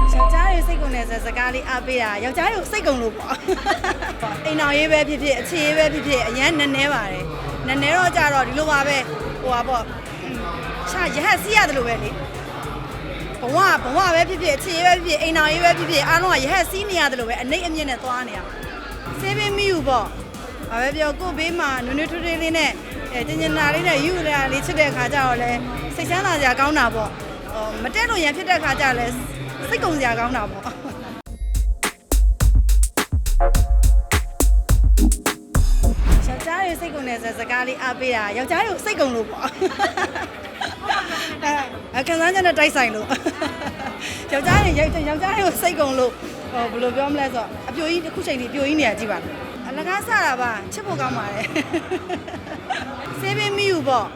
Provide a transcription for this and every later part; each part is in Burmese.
ယောက်ျားတွေစိတ်ကုန်တယ်ဆိုစကားလေးအားပေးတာယောက်ျားတွေကိုစိတ်ကုန်လို့ပေါ့အိမ်တော်ရေးပဲဖြစ်ဖြစ်အခြေရေးပဲဖြစ်ဖြစ်အရန်နည်းနည်းပါတယ်နည်းနည်းတော့ကြတော့ဒီလိုပါပဲဟိုပါပေါ့ရှာရဟက်စီးရတယ်လို့ပဲလေဘဝဘဝပဲဖြစ်ဖြစ်အခြေရေးပဲဖြစ်ဖြစ်အိမ်တော်ရေးပဲဖြစ်ဖြစ်အားလုံးကရဟက်စီးနေရတယ်လို့ပဲအနှိမ့်အမြင့်နဲ့သွားနေရစေးပင်မိယူပေါ့ဘာပဲပြောကို့ဘေးမှာနွေနွေထွေးထွေးလေးနဲ့အဲတင်ကျင်နာလေးနဲ့ယူရလေးချစ်တဲ့ခါကျတော့လဲစိတ်ချမ်းသာစရာကောင်းတာပေါ့ဟိုမတက်လို့ရန်ဖြစ်တဲ့ခါကျတော့လဲ စိတ်ကုန်စရာကောင်းတာပေါ့ယောက်ျားတွေစိတ်ကုန်တယ်ဆိုစကားလေးအားပေးတာယောက်ျားတွေကိုစိတ်ကုန်လို့ပေါ့အဲအခန်းစားချက်နဲ့တိုက်ဆိုင်လို့ယောက်ျားတွေယောက်ယောက်ျားတွေကိုစိတ်ကုန်လို့ဟိုဘယ်လိုပြောမလဲဆိုတော့အပြိုကြီးတစ်ခုချိန်ဒီအပြိုကြီးနေရကြည့်ပါအလကားစတာပါချစ်ဖို့ကောင်းပါတယ်စေးပင်မိယူပေါ့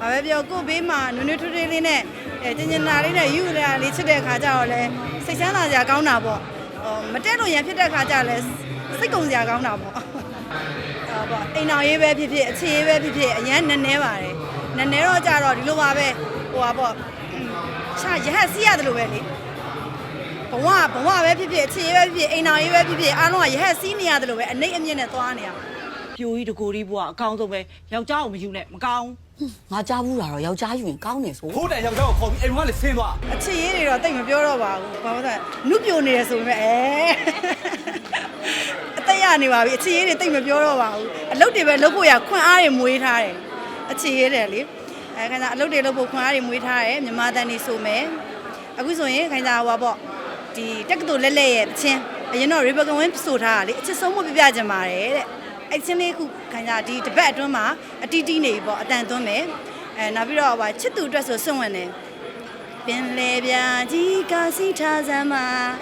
ဘာပဲပြောကို့ဘေးမှာနွေနွေထွေးထွေးလေးနဲ့ အဲတင်ကျင်နာလေးနဲ့ယူရလေးချစ်တဲ့ခါကျတော့လဲစိတ်ချမ်းသာစရာကောင်းတာပေါ့ဟိုမတက်လို့ရန်ဖြစ်တဲ့ခါကျတော့လဲစိတ်ကုန်စရာကောင်းတာပေါ့ဟောပေါ့အိမ်တော်ရေးပဲဖြစ်ဖြစ်အခြေရေးပဲဖြစ်ဖြစ်အရန်နည်းနည်းပါတယ်နည်းနည်းတော့ကြတော့ဒီလိုပါပဲဟိုပါပေါ့ရှာရဟက်စီးရတယ်လို့ပဲလေဘဝဘဝပဲဖြစ်ဖြစ်အခြေရေးပဲဖြစ်ဖြစ်အိမ်တော်ရေးပဲဖြစ်ဖြစ်အားလုံးကရဟက်စီးနေရတယ်လို့ပဲအနှိမ့်အမြင့်နဲ့သွားနေရမှာ ပြိုကြီးတကိုကြီးဘွားအကောင်းဆုံးပဲယောက်ျားကိုမယူနဲ့မကောင်းငါကြားဘူးတာတော့ယောက်ျားယူရင်ကောင်းတယ်ဆိုဖိုးတယ်ယောက်ျားကိုခေါ်ပြီးအိမ်ကလည်းဆင်းသွားအခြေရေးတွေတော့တိတ်မပြောတော့ပါဘူးဘာလို့လဲနုပြိုနေရဆိုပေမဲ့အဲအသက်ရနေပါပြီအခြေရေးတွေတိတ်မပြောတော့ပါဘူးအလုပ်တွေပဲလုပ်ဖို့ရခွင့်အားတွေမွေးထားတယ်အခြေရေးတယ်လေအဲခင်ဗျာအလုပ်တွေလုပ်ဖို့ခွင့်အားတွေမွေးထားတယ်မြန်မာတန်နေဆိုမယ်အခုဆိုရင်ခင်ဗျာဟိုပါပေါ့ဒီတက္ကသိုလ်လက်လက်ရဲ့အချင်းအရင်တော့ Republican Win ဆိုထားတာလေအချစ်ဆုံးမှုပြပြကြမှာတယ်တဲ့ အဲ့ချင်းလေးခုခင်ဗျာဒီတပတ်အတွင်းမှာအတီးတီးနေပြီပေါ့အတန်သွင်းမယ်အဲနောက်ပြီးတော့ဟိုချစ်သူအတွက်ဆိုစွန့်ဝင်တယ်ပင်လေပြာကြီးကစီထားစမ်းမ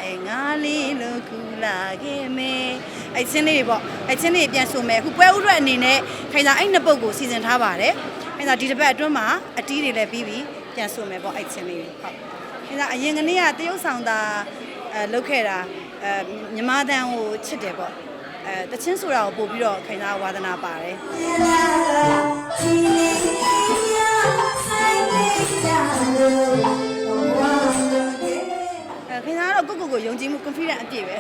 အဲငါလေးလို့ကူလာခဲ့မယ်အဲ့ချင်းလေးတွေပေါ့အဲ့ချင်းလေးတွေပြန်ဆိုမယ်အခုပွဲဥရွက်အနေနဲ့ခိုင်စာအဲ့နှစ်ပုတ်ကိုစီစဉ်ထားပါတယ်ခိုင်စာဒီတစ်ပတ်အတွင်းမှာအတီးတွေလည်းပြီးပြီးပြန်ဆိုမယ်ပေါ့အဲ့ချင်းလေးတွေဟုတ်ခိုင်စာအရင်ကနေ့ကတရုတ်ဆောင်တာအဲလုပ်ခဲ့တာအဲမြမတန်းကိုချစ်တယ်ပေါ့ အဲတချင်းဆိုတာကိုပို့ပြီးတော့ခိုင်စာဝါသနာပါတယ်အဲခင်ဗျားတော့ကိုကိုကိုယုံကြည်မှု confident အပြည့်ပဲ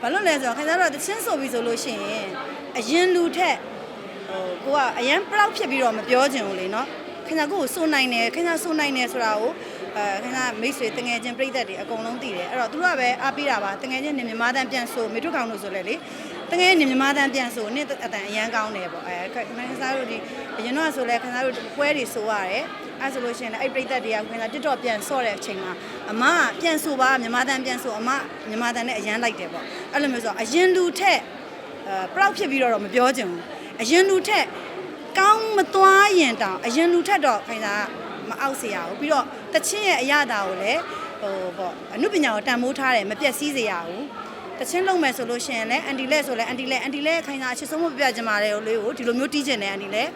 ဘာလို့လဲဆိုတော့ခင်ဗျားတော့တချင်းဆိုပြီးဆိုလို့ရှိရင်အရင်လူထက်ဟိုကိုကအရင် proud ဖြစ်ပြီးတော့မပြောချင်ဘူးလေနော်ခင်ဗျားကိုကိုစိုးနိုင်တယ်ခင်ဗျားစိုးနိုင်တယ်ဆိုတာကို အဲခင်ဗျားမိတ်ဆွေတငယ်ချင်းပြိသက်တွေအကုန်လုံးသိတယ်အဲ့တော့သူတို့ကပဲအားပေးတာပါတငယ်ချင်းနေမြမတန်းပြန်ဆိုမေထုကောင်လို့ဆိုလဲလေတငယ်နေမြမတန်းပြန်ဆိုနှစ်အတန်အရန်ကောင်းတယ်ပေါ့အဲခင်ဗျားတို့ဒီအရင်တော့ဆိုလဲခင်ဗျားတို့ပွဲတွေဆိုရတယ်အဲဆိုလို့ရှိရင်လည်းအဲ့ပြိသက်တွေကခင်ဗျား TikTok ပြန်ဆော့တဲ့အချိန်မှာအမကပြန်ဆိုပါမြမတန်းပြန်ဆိုအမမြမတန်းနဲ့အရန်လိုက်တယ်ပေါ့အဲ့လိုမျိုးဆိုတော့အရင်လူထက်အဲ proud ဖြစ်ပြီးတော့တော့မပြောချင်ဘူးအရင်လူထက် ကောင်းမသွားရင်တောင်အရင်လူထက်တော့ခိုင်တာကမအောက်เสียရဘူးပြီးတော့ တချင်းရဲ့အရသာကိုလည်းဟိုပေါ့အနုပညာကိုတန်ဖိုးထားတယ်မပြတ်စည်းစေရဘူးတချင်းလုံးမယ်ဆိုလို့ရှိရင်လည်းအန်တီလက်ဆိုလည်းအန်တီလက်အန်တီလက်ခိုင်တာအချစ်ဆုံးမပြတ်ကြမှာလေလေးကိုဒီလိုမျိုးတီးကျင်တယ်အန်တီလက်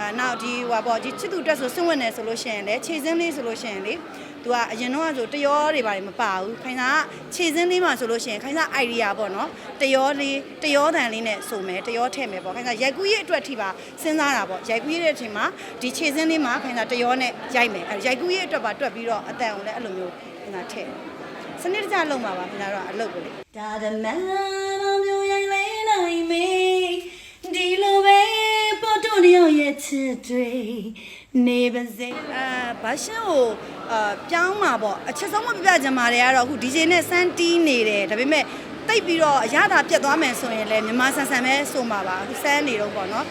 အာနောက်ဒီဟိုပေါ့ဒီချစ်သူတက်ဆိုစွန့်ဝင်တယ်ဆိုလို့ရှိရင်လည်းခြေစင်းလေးဆိုလို့ရှိရင်လေသူကအရင်တော့ဆိုတရောတွေပါတယ်မပါဘူးခိုင်တာကခြေစင်းလေးမှဆိုလို့ရှိရင်ခိုင်တာ idea ပေါ့နော်တရောလေးတရောတန်လေးနဲ့ဆိုမယ်တရောထည့်မယ်ပေါ့ခိုင်တာရိုက်ကူးရေးအတွက်ထိပါစဉ်းစားတာပေါ့ရိုက်ကူးရေးတဲ့အချိန်မှာဒီခြေစင်းလေးမှာခိုင်တာတရောနဲ့ရိုက်မယ်အဲရိုက်ကူးရေးအတွက်ပါတွက်ပြီးတော့အတန်ကိုလည်းအဲ့လိုမျိုးခိုင်တာထည့်စနစ်တကျလုံးပါပါခင်ဗျားတို့ကအလုပ်ကိုလေဒါတမန် ရရဲ့ချစ်တွေနေပါစေအာဘာရှင်းကိုအာပြောင်းမှာပေါ့အချက်ဆုံးမပြပြကြမှာတွေကတော့အခု DJ နဲ့စမ်းတီးနေတယ်ဒါပေမဲ့တိတ်ပြီးတော့အရသာပြတ်သွားမယ်ဆိုရင်လည်းမြန်မာဆန်ဆန်ပဲဆိုမှာပါအခုစမ်းနေတော့ပေါ့နော်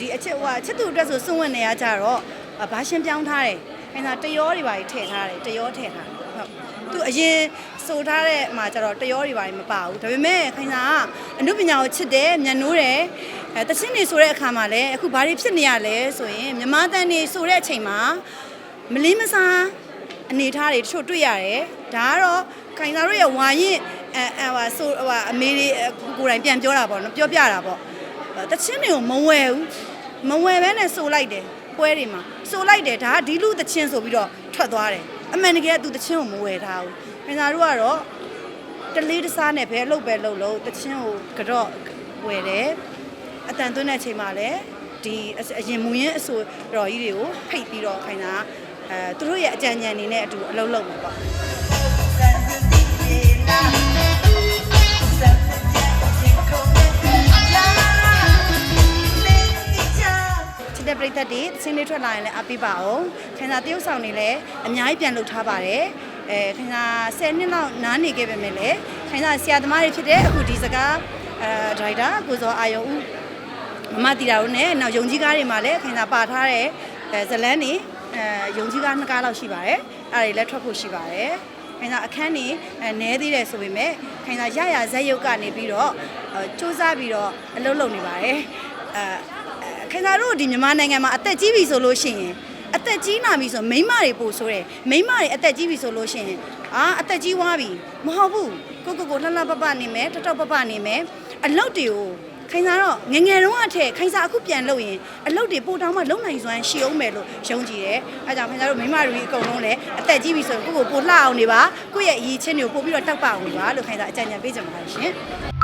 ဒီအချက်ဟိုအချက်သူအတွက်ဆိုစွန့်ဝင်နေရကြတော့ဘာရှင်းပြောင်းထားတယ်အဲဒါတရောတွေပါထည့်ထားတယ်တရောထည့်ထားတယ်ဟုတ်သူအရင်ဆိုထားတဲ့မှာကျတော့တရောတွေပါမပါဘူးဒါပေမဲ့ခိုင်စာကအနုပညာကိုချစ်တယ်မြန်နိုးတယ် အဲတချင်းနေဆိုတဲ့အခါမှာလည်းအခုဘာတွေဖြစ်နေရလဲဆိုရင်မြန်မာတန်နေဆိုတဲ့အချိန်မှာမလင်းမစားအနေထားတွေတချို့တွေ့ရတယ်ဒါကတော့ခိုင်စာတို့ရဲ့ဝါရင်အဲအဲဟာဆိုဟိုအမေတွေကိုယ်တိုင်ပြန်ပြောတာပေါ့နော်ပြောပြတာပေါ့တချင်းတွေကိုမဝယ်ဘူးမဝယ်ဘဲနဲ့ဆိုလိုက်တယ်ပွဲတွေမှာဆိုလိုက်တယ်ဒါကဒီလူတချင်းဆိုပြီးတော့ထွက်သွားတယ်အမှန်တကယ်ကသူတချင်းကိုမဝယ်ထားဘူးခိုင်စာတို့ကတော့တလေးတစားနဲ့ပဲလှုပ်ပဲလှုပ်လို့တချင်းကိုကတော့ဝယ်တယ် အတန်သွင်းတဲ့အချိန်မှာလည်းဒီအရင်မူရင်းအဆိုတော်ကြီးတွေကိုဖိတ်ပြီးတော့ခိုင်းတာအဲသူတို့ရဲ့အကြံဉာဏ်တွေနဲ့အတူအလုပ်လုပ်မှာပေါ့တဲ့ပြည်သက်တွေစင်းလေးထွက်လာရင်လည်းအပေးပါအောင်ခင်ဗျာတရုတ်ဆောင်တွေလည်းအများကြီးပြန်လုပ်ထားပါတယ်အဲခင်ဗျာ10နှစ်လောက်နားနေခဲ့ပေမဲ့လည်းခင်ဗျာဆရာသမားတွေဖြစ်တဲ့အခုဒီစကားအဲဒါရိုက်တာကိုဇော်အာယုံဦး မမတီတာတို့နဲ့နောက်ယုံကြီးကားတွေမှာလည်းခိုင်စာပါထားတဲ့အဲဇလန်းနေအဲယုံကြီးကားနှစ်ကားလောက်ရှိပါတယ်အဲ့ဒါတွေလည်းထွက်ဖို့ရှိပါတယ်ခိုင်စာအခန်းနေအဲနဲသေးတယ်ဆိုပေမဲ့ခိုင်စာရရဇက်ရုပ်ကနေပြီးတော့အဲစူးစမ်းပြီးတော့အလုပ်လုပ်နေပါတယ်အဲခင်ဗျားတို့ဒီမြန်မာနိုင်ငံမှာအသက်ကြီးပြီဆိုလို့ရှိရင်အသက်ကြီးလာပြီဆိုမိန်းမတွေပို့ဆိုတယ်မိန်းမတွေအသက်ကြီးပြီဆိုလို့ရှိရင်အာအသက်ကြီးသွားပြီမဟုတ်ဘူးကိုကိုကိုလှလှပပနေမယ်တတောက်ပပနေမယ်အလုပ်တွေကို ခင်ဗျားတော့ငယ်ငယ်တုန်းကထက်ခင်ဗျာအခုပြန်လုပ်ရင်အလုပ်တွေပို့တောင်းမှလုံနိုင်စွမ်းရှိအောင်မယ်လို့ယုံကြည်တယ်အဲကြောင့်ခင်ဗျားတို့မိန်းမတွေအကုန်လုံးလည်းအသက်ကြီးပြီဆိုရင်ကိုကိုပို့လှအောင်နေပါကိုယ့်ရဲ့အရေးချင်းတွေကိုပို့ပြီးတော့တောက်ပအောင်နေပါလို့ခင်ဗျာအကြံဉာဏ်ပေးချင်ပါတယ်ရှင်